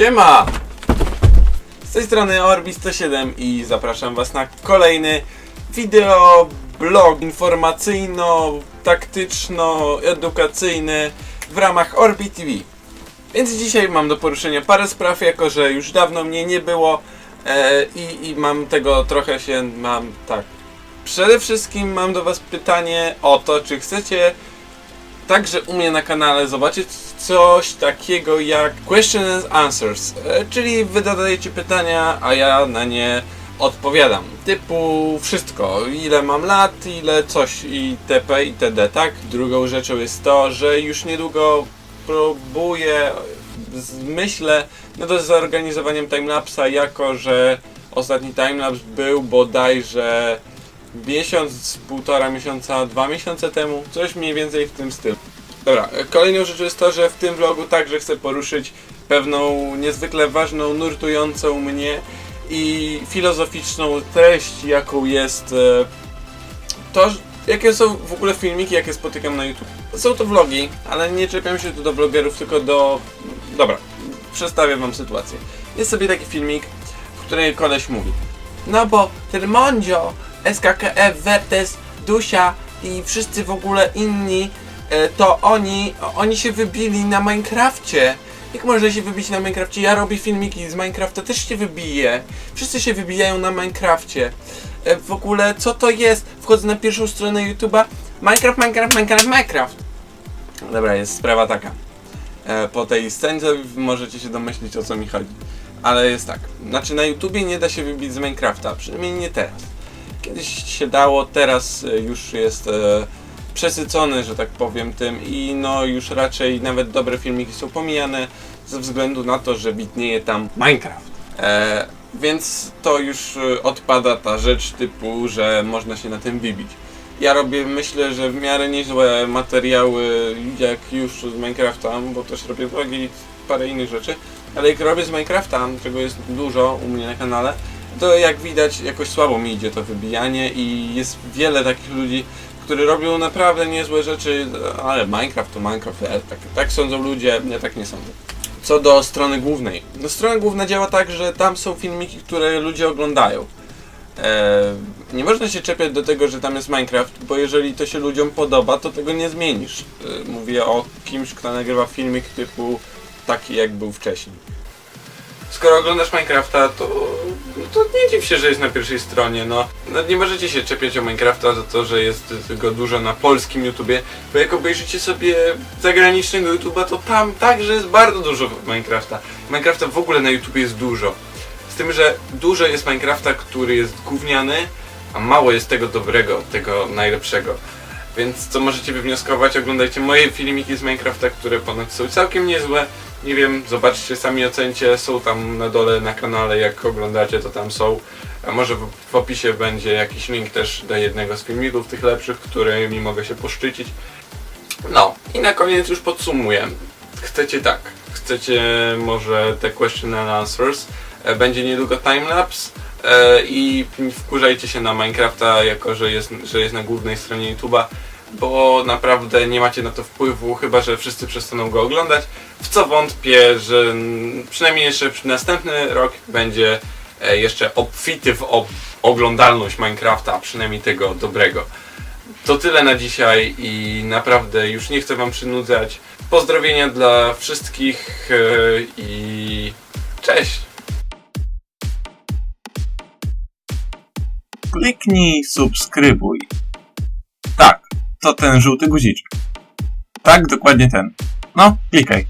Siema! Z tej strony Orbi107 i zapraszam Was na kolejny wideo, blog informacyjno-taktyczno-edukacyjny w ramach Orbi TV. Więc dzisiaj mam do poruszenia parę spraw, jako że już dawno mnie nie było e, i, i mam tego trochę się, mam tak. Przede wszystkim mam do Was pytanie o to, czy chcecie także u mnie na kanale zobaczyć coś takiego jak Question and Answers, e, czyli wy zadajecie pytania, a ja na nie odpowiadam. Typu wszystko, ile mam lat, ile coś itp. itd. Tak? Drugą rzeczą jest to, że już niedługo próbuję, myślę nad zorganizowaniem timelapsa, jako że ostatni timelapse był bodajże miesiąc, półtora miesiąca, dwa miesiące temu, coś mniej więcej w tym stylu. Dobra, e, kolejną rzeczą jest to, że w tym vlogu także chcę poruszyć pewną niezwykle ważną, nurtującą mnie i filozoficzną treść, jaką jest e, to, jakie są w ogóle filmiki, jakie spotykam na YouTube. Są to vlogi, ale nie czepiam się tu do vlogerów, tylko do... Dobra, przedstawię wam sytuację. Jest sobie taki filmik, w którym koleś mówi no bo Termondio, SKKF, Vertes, Dusia i wszyscy w ogóle inni, e, to oni, oni się wybili na Minecrafcie. Jak można się wybić na Minecrafcie? Ja robię filmiki z Minecrafta, też się wybiję. Wszyscy się wybijają na Minecrafcie. E, W ogóle, co to jest? Wchodzę na pierwszą stronę YouTube'a. Minecraft, Minecraft, Minecraft, Minecraft. Dobra, jest sprawa taka. E, Po tej scence możecie się domyślić o co mi chodzi. Ale jest tak, znaczy na YouTubie nie da się wybić z Minecrafta, przynajmniej nie teraz. Kiedyś się dało, teraz e, już jest e, przesycony, że tak powiem, tym i no już raczej nawet dobre filmiki są pomijane ze względu na to, że widnieje tam Minecraft. E, więc to już e, odpada ta rzecz typu, że można się na tym wybić. Ja robię, myślę, że w miarę niezłe materiały, jak już z Minecrafta, bo też robię vlogi i parę innych rzeczy, ale jak robię z Minecrafta, czego jest dużo u mnie na kanale, to jak widać jakoś słabo mi idzie to wybijanie i jest wiele takich ludzi, którzy robią naprawdę niezłe rzeczy, ale Minecraft to Minecraft, e, tak, tak sądzą ludzie, ja tak nie sądzę. Co do strony głównej. No, strona główna działa tak, że tam są filmiki, które ludzie oglądają. E, nie można się czepiać do tego, że tam jest Minecraft, bo jeżeli to się ludziom podoba, to tego nie zmienisz. E, mówię o kimś, kto nagrywa filmik typu taki, jak był wcześniej. Skoro oglądasz Minecrafta, to, no to nie dziw się, że jest na pierwszej stronie. No, no nie możecie się czepiać o Minecrafta za to, że jest go dużo na polskim YouTubie, bo jak obejrzycie sobie zagranicznego YouTuba, to tam także jest bardzo dużo Minecrafta. Minecrafta w ogóle na YouTubie jest dużo. Z tym, że dużo jest Minecrafta, który jest gówniany, a mało jest tego dobrego, tego najlepszego. Więc co możecie wywnioskować? Oglądajcie moje filmiki z Minecrafta, które ponoć są całkiem niezłe. Nie wiem, zobaczcie, sami ocencie, są tam na dole na kanale, jak oglądacie, to tam są. A może w, opisie będzie jakiś link też do jednego z filmików tych lepszych, którymi mogę się poszczycić. No, i na koniec już podsumuję. Chcecie tak, chcecie może te question and answers, e, będzie niedługo timelapse e, i wkurzajcie się na Minecrafta, jako że jest, że jest na głównej stronie YouTube'a, bo naprawdę nie macie na to wpływu, chyba że wszyscy przestaną go oglądać, w co wątpię, że przynajmniej jeszcze następny rok będzie e, jeszcze obfity w ob- oglądalność Minecrafta, przynajmniej tego dobrego. To tyle na dzisiaj i naprawdę już nie chcę Wam przynudzać. Pozdrowienia dla wszystkich e, i cześć! Kliknij subskrybuj. To ten żółty guziczek. Tak, dokładnie ten. No, klikaj.